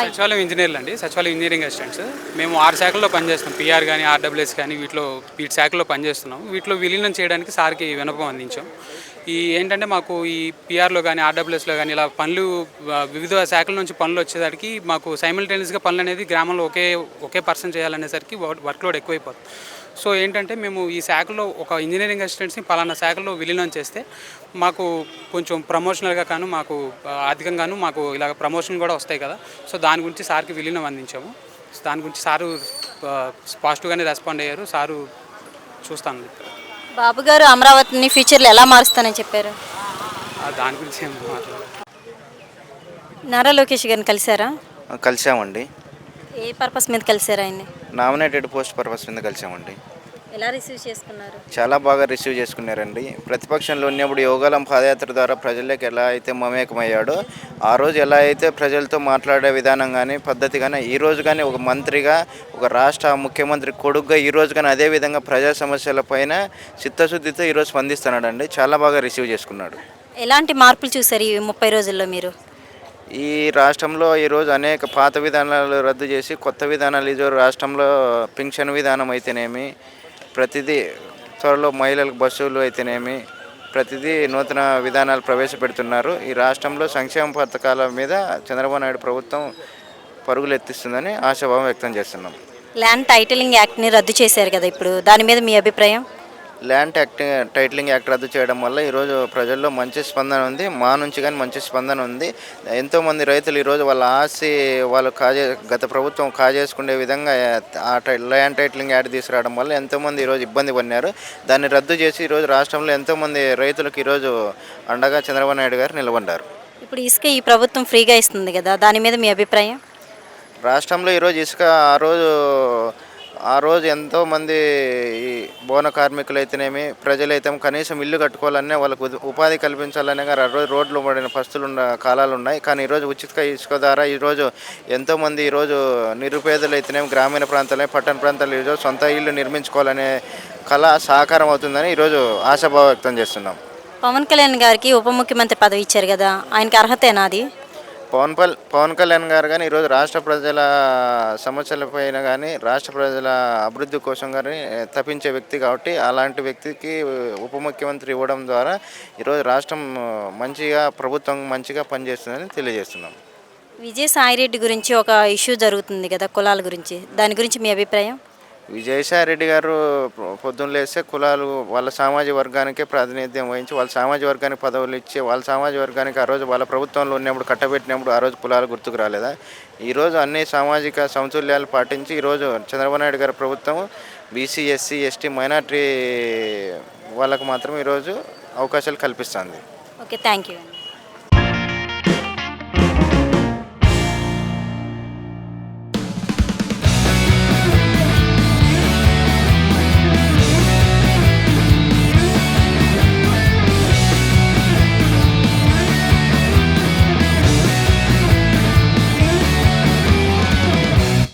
సచివాలయం ఇంజనీర్లు అండి. సచివాలయం ఇంజనీరింగ్ అసిస్టెంట్స్. మేము ఆరు శాఖల్లో పనిచేస్తున్నాం. పిఆర్ కానీ ఆర్డబ్ల్యూఎస్ కానీ వీటిలో వీటి శాఖల్లో పనిచేస్తున్నాం. వీటిలో విలీనం చేయడానికి సార్కి వినపం అందించాం. ఈ ఏంటంటే మాకు ఈ పిఆర్లో కానీ ఆర్డబ్ల్యూఎస్లో కానీ ఇలా పనులు వివిధ శాఖల నుంచి పనులు వచ్చేసరికి మాకు సైమిల్టేనియస్గా పనులు అనేది గ్రామంలో ఒకే ఒకే పర్సన్ చేయాలనేసరికి వర్క్ లోడ్ ఎక్కువైపోతుంది. సో ఏంటంటే మేము ఈ శాఖలో ఒక ఇంజనీరింగ్ అసిస్టెంట్స్ని పలానా శాఖలో విలీనం చేస్తే మాకు కొంచెం ప్రమోషనల్గా కాను మాకు ఆర్థికంగాను మాకు ఇలాగ ప్రమోషన్ కూడా వస్తాయి కదా. సో దాని గురించి సార్కి విలీనం అందించాము. దాని గురించి సారు పాజిటివ్గానే రెస్పాండ్ అయ్యారు. సారు చూస్తాను బాబు గారు అమరావతిని ఫ్యూచర్లో ఎలా మారుస్తానని చెప్పారు? ఆ, దాని గురించి ఏం మాట్లాడారు నారా లోకేష్ గారిని కలిసారా కలిసామండి ఏ పర్పస్ మీద కలిసారా ఆయన్ని? నామినేటెడ్ పోస్ట్ పర్పస్ మీద కలిసామండి. ఎలా రిసీవ్ చేసుకున్నారు? చాలా బాగా రిసీవ్ చేసుకున్నారండి. ప్రతిపక్షంలో ఉన్నప్పుడు యోగాలం పాదయాత్ర ద్వారా ప్రజలకు ఎలా అయితే మమేకమయ్యాడో ఆ రోజు ఎలా అయితే ప్రజలతో మాట్లాడే విధానం కానీ పద్ధతి కానీ ఈ రోజు కానీ ఒక మంత్రిగా ఒక రాష్ట్ర ముఖ్యమంత్రి కొడుకుగా ఈ రోజు కానీ అదే విధంగా ప్రజా సమస్యల పైన చిత్తశుద్ధితో ఈరోజు స్పందిస్తున్నాడండి. చాలా బాగా రిసీవ్ చేసుకున్నాడు. ఎలాంటి మార్పులు చూసారు ఈ ముప్పై రోజుల్లో మీరు? ఈ రాష్ట్రంలో ఈరోజు అనేక పాత విధానాలు రద్దు చేసి కొత్త విధానాలు ఈరోజు రాష్ట్రంలో పింఛన్ విధానం అయితేనేమి ప్రతిదీ త్వరలో మహిళలకు బస్సులు అయితేనేమి ప్రతిదీ నూతన విధానాలు ప్రవేశపెడుతున్నారు. ఈ రాష్ట్రంలో సంక్షేమ పథకాల మీద చంద్రబాబు నాయుడు ప్రభుత్వం పరుగులు ఎత్తిస్తుందని ఆశాభావం వ్యక్తం చేస్తున్నాం. ల్యాండ్ టైటిలింగ్ యాక్ట్ని రద్దు చేశారు కదా ఇప్పుడు. దాని మీద మీ అభిప్రాయం? ల్యాండ్ యాక్ట్ టైటిలింగ్ యాక్ట్ రద్దు చేయడం వల్ల ఈరోజు ప్రజల్లో మంచి స్పందన ఉంది. మా నుంచి కానీ మంచి స్పందన ఉంది. ఎంతోమంది రైతులు ఈరోజు వాళ్ళ ఆస్తి వాళ్ళు కాజే గత ప్రభుత్వం కాజేసుకునే విధంగా ఆ ల్యాండ్ టైటిలింగ్ యాక్ట్ తీసుకురావడం వల్ల ఎంతోమంది ఈరోజు ఇబ్బంది పడినారు. దాన్ని రద్దు చేసి ఈరోజు రాష్ట్రంలో ఎంతోమంది రైతులకు ఈరోజు అండగా చంద్రబాబు నాయుడు గారు నిలబడ్డారు. ఇప్పుడు ఇసుక ఈ ప్రభుత్వం ఫ్రీగా ఇస్తుంది కదా దాని మీద మీ అభిప్రాయం? రాష్ట్రంలో ఈరోజు ఇసుక ఆ రోజు ఆ రోజు ఎంతోమంది ఈ బోన కార్మికులు అయితేనేమి ప్రజలైతే కనీసం ఇల్లు కట్టుకోవాలనే వాళ్ళకు ఉపాధి కల్పించాలనే ఆ రోజు రోడ్లు పడిన పస్తులు ఉన్న కాలాలు ఉన్నాయి. కానీ ఈరోజు ఉచిత ఇసుక ద్వారా ఈరోజు ఎంతోమంది ఈరోజు నిరుపేదలు అయితేనేమి గ్రామీణ ప్రాంతాలే పట్టణ ప్రాంతాలు ఈరోజు సొంత ఇల్లు నిర్మించుకోవాలనే కళ సాకారం అవుతుందని ఈరోజు ఆశాభావ వ్యక్తం చేస్తున్నాం. పవన్ కళ్యాణ్ గారికి ఉప ముఖ్యమంత్రి పదవి ఇచ్చారు కదా ఆయనకి అర్హతేనా అది? పవన్ పల్ పవన్ కళ్యాణ్ గారు కానీ ఈరోజు రాష్ట్ర ప్రజల సమస్యలపైన కానీ రాష్ట్ర ప్రజల అభివృద్ధి కోసం కానీ తప్పించే వ్యక్తి కాబట్టి అలాంటి వ్యక్తికి ఉప ముఖ్యమంత్రి ఇవ్వడం ద్వారా ఈరోజు రాష్ట్రం మంచిగా ప్రభుత్వం మంచిగా పనిచేస్తుందని తెలియజేస్తున్నాం. విజయసాయిరెడ్డి గురించి ఒక ఇష్యూ జరుగుతుంది కదా కులాల గురించి. దాని గురించి మీ అభిప్రాయం? విజయసాయి రెడ్డి గారు పొద్దున్న లేస్తే కులాలు వాళ్ళ సామాజిక వర్గానికే ప్రాతినిధ్యం వహించి వాళ్ళ సామాజిక వర్గానికి పదవులు ఇచ్చి వాళ్ళ సామాజిక వర్గానికి ఆ రోజు వాళ్ళ ప్రభుత్వంలో ఉన్నప్పుడు కట్టబెట్టినప్పుడు ఆ రోజు కులాలు గుర్తుకు రాలేదా? ఈరోజు అన్ని సామాజిక సమతుల్యాలు పాటించి ఈరోజు చంద్రబాబు నాయుడు గారి ప్రభుత్వం బీసీ ఎస్సీ ఎస్టీ మైనార్టీ వాళ్ళకు మాత్రం ఈరోజు అవకాశాలు కల్పిస్తుంది. Okay thank you